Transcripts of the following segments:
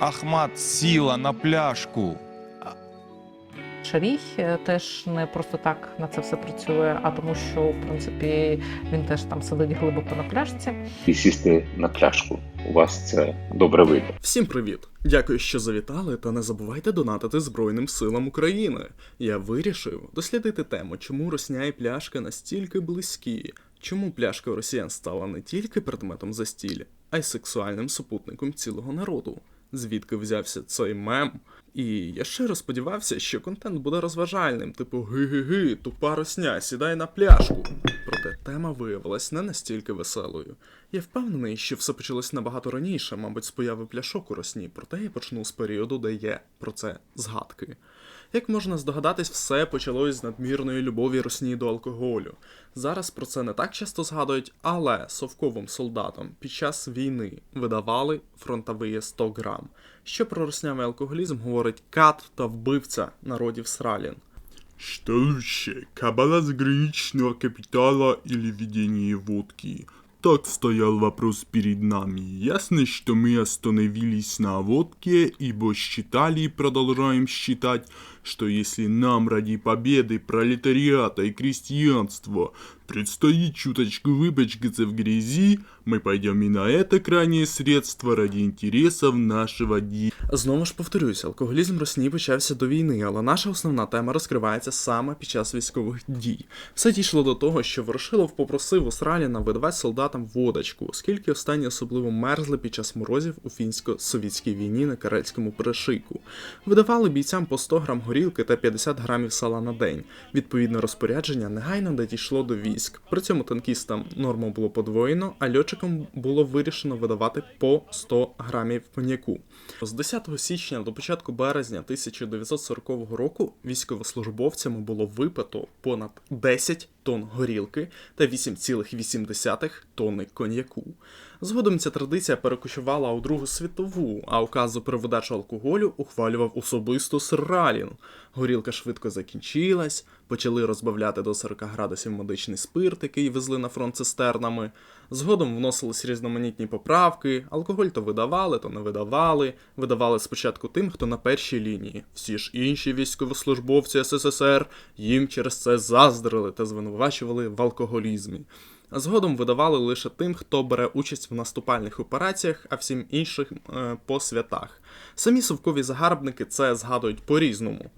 Ахмат сіла на пляшку. Шарій е, теж не просто так на це все працює, а тому, що в принципі він теж там сидить глибоко на пляшці. і сісти на пляшку. У вас це добре вийде. Всім привіт! Дякую, що завітали, та не забувайте донатити Збройним силам України. Я вирішив дослідити тему, чому росня і пляшка настільки близькі, чому пляшка росіян стала не тільки предметом застілля, а й сексуальним супутником цілого народу. Звідки взявся цей мем? І я щиро сподівався, що контент буде розважальним, типу ги-ги-ги, тупа росня, сідай на пляшку. Проте тема виявилась не настільки веселою. Я впевнений, що все почалось набагато раніше, мабуть, з появи пляшок у росні, проте я почну з періоду, де є про це згадки. Як можна здогадатись, все почалось з надмірної любові росні до алкоголю. Зараз про це не так часто згадують, але совковим солдатам під час війни видавали фронтові 100 грам. Що про роснявий алкоголізм говорить кат та вбивця народів Сралін. Что лучше, кабала заграничного капитала или ведение водки? Так стоял вопрос перед нами. Ясно, что мы остановились на водке, ибо считали и продолжаем считать, что если нам ради победы пролетариата и крестьянства предстоит чуточку выпачкаться в грязи, мы пойдем и на это крайнее средство ради интересов нашего ди. Знову ж повторюсь, алкоголізм Росії почався до війни, але наша основна тема розкривається саме під час військових дій. Все дійшло до того, що Ворошилов попросив у Сраліна видавати солдатам водочку, оскільки останні особливо мерзли під час морозів у фінсько-совітській війні на Карельському перешийку. Видавали бійцям по 100 грам горілки та 50 грамів сала на день. Відповідне розпорядження негайно надійшло до військ. При цьому танкістам норму було подвоєно, а льотчикам було вирішено видавати по 100 грамів коньяку. З 10 січня до початку березня 1940 року військовослужбовцями було випито понад 10 тонн горілки та 8,8 тонни коньяку. Згодом ця традиція перекочувала у Другу світову, а указу про видачу алкоголю ухвалював особисто Сралін. Горілка швидко закінчилась, почали розбавляти до 40 градусів медичний спирт, який везли на фронт цистернами. Згодом вносились різноманітні поправки, алкоголь то видавали, то не видавали. Видавали спочатку тим, хто на першій лінії. Всі ж інші військовослужбовці СССР їм через це заздрили та звинувачували в алкоголізмі. Згодом видавали лише тим, хто бере участь в наступальних операціях, а всім іншим е, по святах. Самі совкові загарбники це згадують по-різному.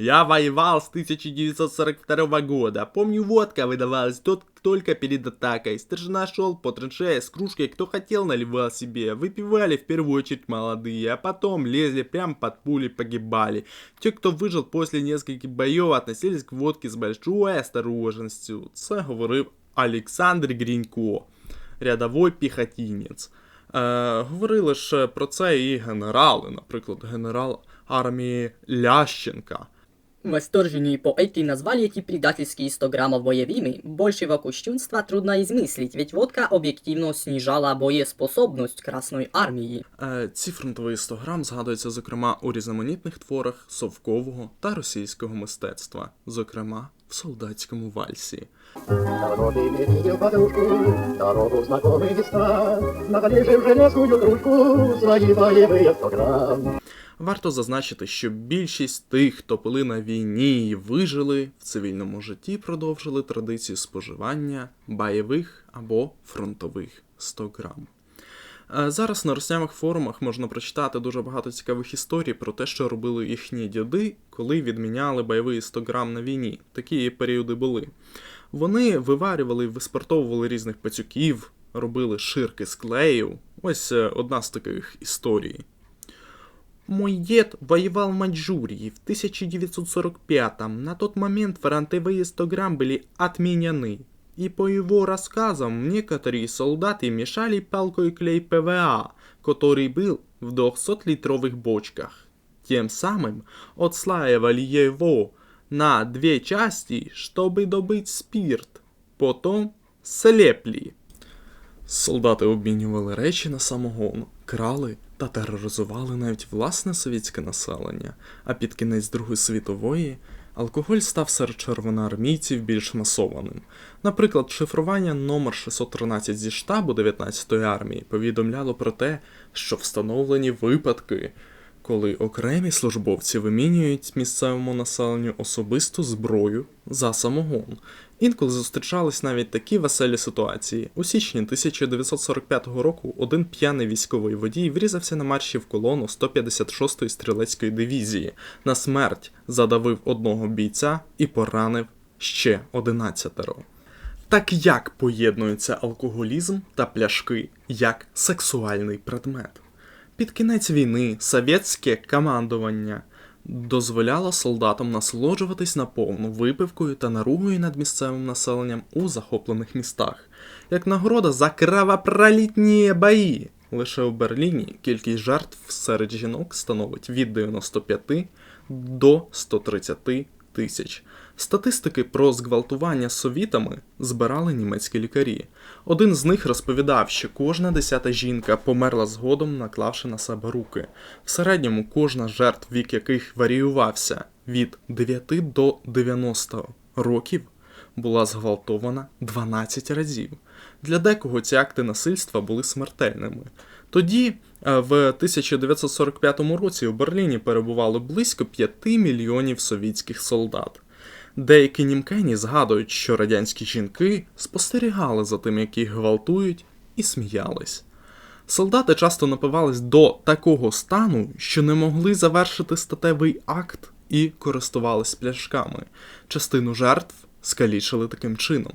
Я воевал с 1942 года. Помню, водка выдавалась тот, только перед атакой. Старшина шел по траншее с кружкой, кто хотел наливал себе. Выпивали в первую очередь молодые, а потом лезли прямо под пули, погибали. Те, кто выжил после нескольких боев, относились к водке з большой осторожностью. Це говорив Олександр Грінько, рядовий піхотінець. Е, говорили ж про це і генерали, наприклад, генерал армії Лященка. Восторженные поэты назвали эти предательские 100 граммов боевыми. Большего кощунства трудно измыслить, ведь водка объективно снижала боеспособность Красной Армии. Е, ці фронтові 100 грам згадуються, зокрема, у різноманітних творах совкового та російського мистецтва, зокрема в солдатському вальсі. Народы не видел подружку, дорогу знакомый места, Наполежив железную кружку, свои боевые сто грамм. Варто зазначити, що більшість тих, хто пили на війні і вижили в цивільному житті, продовжили традицію споживання бойових або фронтових 100 грам. Е, Зараз на роснявих форумах можна прочитати дуже багато цікавих історій про те, що робили їхні діди, коли відміняли бойові 100 грам на війні. Такі періоди були. Вони виварювали і виспортовували різних пацюків, робили ширки з клею. Ось е, одна з таких історій. Мой дед воевал в Маньчжурии в 1945-м. На тот момент фронтовые 100 грамм были отменены. И по его рассказам, некоторые солдаты мешали палкой клей ПВА, который был в 200-литровых бочках. Тем самым отслаивали его на две части, чтобы добыть спирт. Потом слепли. Солдати обмінювали речі на самогон, крали та тероризували навіть власне совітське населення. А під кінець Другої світової алкоголь став серед червоноармійців більш масованим. Наприклад, шифрування номер 613 зі штабу 19-ї армії повідомляло про те, що встановлені випадки, коли окремі службовці вимінюють місцевому населенню особисту зброю за самогон. Інколи зустрічались навіть такі веселі ситуації. У січні 1945 року один п'яний військовий водій врізався на марші в колону 156-ї стрілецької дивізії. На смерть задавив одного бійця і поранив ще 11. Так як поєднується алкоголізм та пляшки як сексуальний предмет? Під кінець війни совєтське командування дозволяло солдатам насолоджуватись наповну випивкою та наругою над місцевим населенням у захоплених містах, як нагорода за кровопролітні бої. Лише у Берліні кількість жертв серед жінок становить від 95 до 130 тисяч. Статистики про зґвалтування совітами збирали німецькі лікарі. Один з них розповідав, що кожна десята жінка померла згодом, наклавши на себе руки. В середньому кожна жертв, вік яких варіювався від 9 до 90 років, була зґвалтована 12 разів. Для декого ці акти насильства були смертельними. Тоді, е, в 1945 році, у Берліні перебувало близько 5 мільйонів совітських солдат. Деякі німкені згадують, що радянські жінки спостерігали за тим, як їх гвалтують, і сміялись. Солдати часто напивались до такого стану, що не могли завершити статевий акт і користувались пляшками. Частину жертв скалічили таким чином.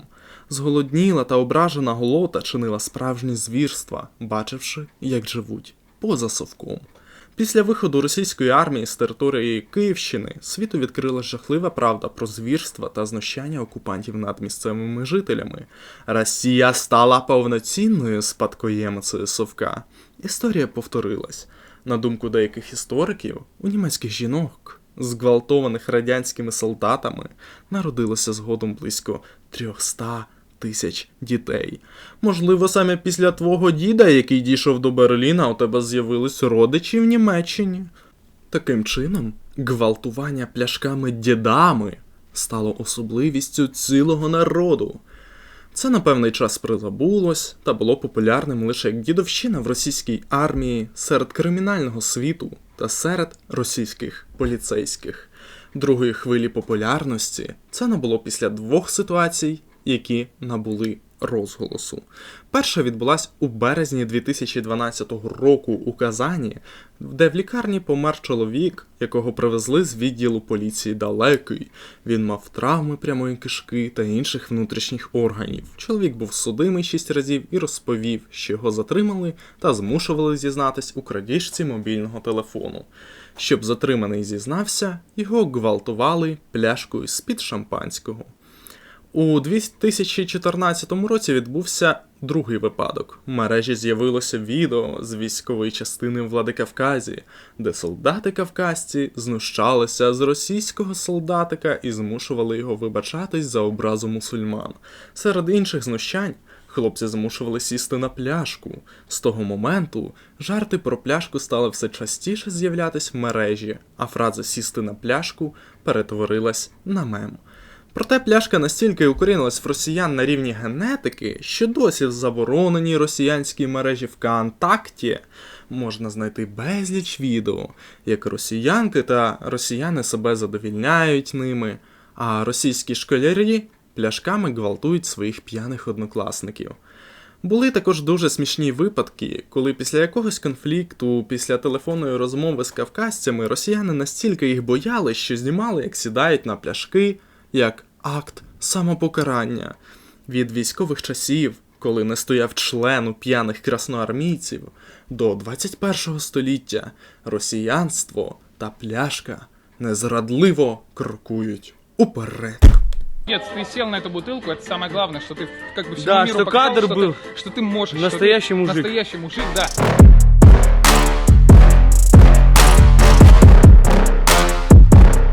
Зголодніла та ображена голота чинила справжні звірства, бачивши, як живуть поза совком. Після виходу російської армії з території Київщини світу відкрила жахлива правда про звірства та знущання окупантів над місцевими жителями. Росія стала повноцінною спадкоємицею совка. Історія повторилась. На думку деяких істориків, у німецьких жінок, зґвалтованих радянськими солдатами, народилося згодом близько 300 тисяч дітей. Можливо, саме після твого діда, який дійшов до Берліна, у тебе з'явились родичі в Німеччині. Таким чином, гвалтування пляшками дідами стало особливістю цілого народу. Це на певний час призабулось та було популярним лише як дідовщина в російській армії, серед кримінального світу та серед російських поліцейських. Другої хвилі популярності це набуло після двох ситуацій, які набули розголосу. Перша відбулась у березні 2012 року у Казані, де в лікарні помер чоловік, якого привезли з відділу поліції далекий. Він мав травми прямої кишки та інших внутрішніх органів. Чоловік був судимий шість разів і розповів, що його затримали та змушували зізнатись у крадіжці мобільного телефону. Щоб затриманий зізнався, його гвалтували пляшкою з-під шампанського. У 2014 році відбувся другий випадок. В мережі з'явилося відео з військової частини Владикавказі, де солдати кавказці знущалися з російського солдатика і змушували його вибачатись за образу мусульман. Серед інших знущань хлопці змушували сісти на пляшку. З того моменту жарти про пляшку стали все частіше з'являтись в мережі, а фраза сісти на пляшку перетворилась на мем. Проте пляшка настільки укорінилась в росіян на рівні генетики, що досі в забороненій росіянській мережі ВКонтакті можна знайти безліч відео, як росіянки та росіяни себе задовільняють ними, а російські школярі пляшками гвалтують своїх п'яних однокласників. Були також дуже смішні випадки, коли після якогось конфлікту, після телефонної розмови з кавказцями, росіяни настільки їх бояли, що знімали, як сідають на пляшки, як акт самопокарання. Від військових часів, коли не стояв член у п'яних красноармійців, до 21 століття росіянство та пляшка незрадливо крокують уперед. Нет, ты сел на эту бутылку, это самое главное, что ты как бы всему Да, миру что показал, кадр что был. Ты, что ты можешь. Настоящий что ты, мужик. Настоящий мужик, да.